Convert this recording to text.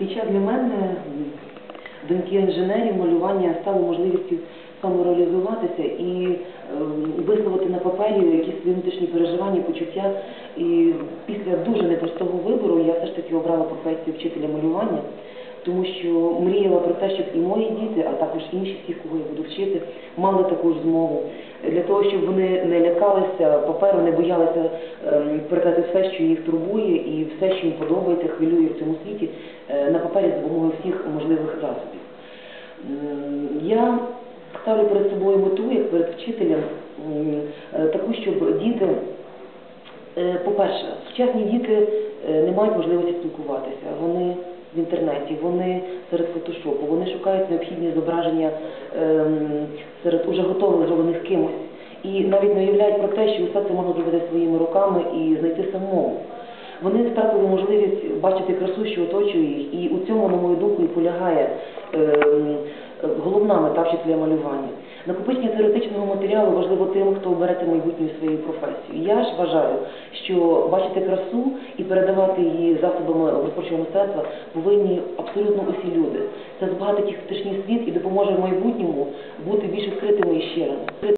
Хоча для мене, доньки інженерів, малювання стало можливістю самореалізуватися і е, висловити на папері якісь свої внутрішні переживання, почуття. І після дуже непростого вибору я все ж таки обрала професію вчителя малювання, тому що мріяла про те, щоб і мої діти, а також інші всі, кого я буду вчити, мали таку ж змогу. Для того, щоб вони не лякалися паперу, не боялися ем, передати все, що їх турбує, і все, що їм подобається, хвилює в цьому світі, е, на папері за допомогою всіх можливих засобів. Я ставлю перед собою мету, як перед вчителем, е, таку, щоб діти, е, по-перше, сучасні діти е, не мають можливості спілкуватися. Вони в інтернеті, вони серед фотошопу, вони шукають необхідні зображення ем, серед уже готових кимось. І навіть не уявляють про те, що все це можна зробити своїми руками і знайти самому. Вони втратили можливість бачити красу, що оточує їх, і у цьому, на мою думку, і полягає ем, головна мета вчителя малювання. Накопичення теоретичного матеріалу важливо тим, хто обереться майбутню своєю професією. Я ж вважаю, що бачити красу і передавати її засобами виробочого мистецтва повинні абсолютно усі люди. Це збагатить їх внутрішній світ і допоможе в майбутньому бути більш відкритими і щирими.